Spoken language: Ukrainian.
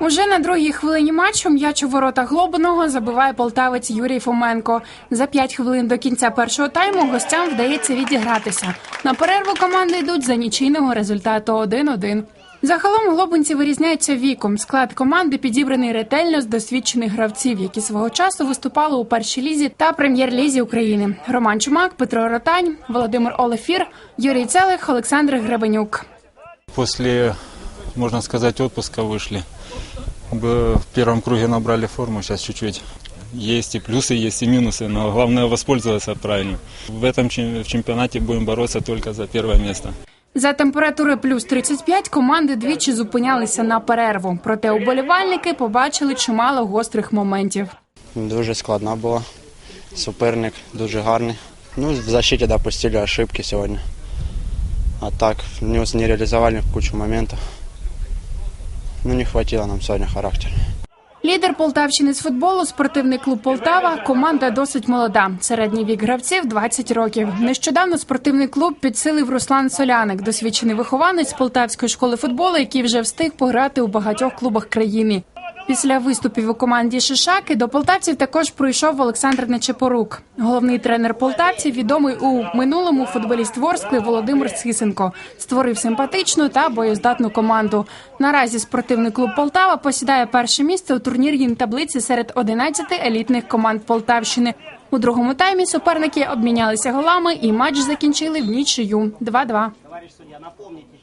Уже на другій хвилині матчу м'яч у ворота Глобиного забиває полтавець Юрій Фоменко. За п'ять хвилин до кінця першого тайму гостям вдається відігратися. На перерву команди йдуть за нічийного результату 1-1. Загалом глобинці вирізняються віком. Склад команди підібраний ретельно з досвідчених гравців, які свого часу виступали у першій лізі та прем'єр-лізі України. Роман Чумак, Петро Ротань, Володимир Олефір, Юрій Целих, Олександр Гребенюк. После, можно сказать, отпуска вышли. Бы В первом круге набрали форму, сейчас чуть-чуть. Есть и плюсы, есть и минусы, но главное воспользоваться правильно. В этом чем- в чемпионате будем бороться только за первое место. За температури плюс 35 команди двічі зупинялися на перерву. Проте уболівальники побачили чимало гострих моментів. Дуже складна була. Суперник дуже гарний. Ну, в защиті допустили ошибки сьогодні. А так, не, не реалізували кучу моментів. Ну, не хватило нам сьогодні характеру. Лідер Полтавщини з футболу спортивний клуб Полтава. Команда досить молода. Середній вік гравців 20 років. Нещодавно спортивний клуб підсилив Руслан Соляник, досвідчений вихованець полтавської школи футболу, який вже встиг пограти у багатьох клубах країни. Після виступів у команді Шишаки до полтавців також прийшов Олександр Нечепорук. Головний тренер полтавців, відомий у минулому футболіст Ворскли Володимир Сисенко, створив симпатичну та боєздатну команду. Наразі спортивний клуб Полтава посідає перше місце у турнірній таблиці серед 11 елітних команд Полтавщини. У другому таймі суперники обмінялися голами і матч закінчили в нічию 2-2. Товарищ судья, напомните,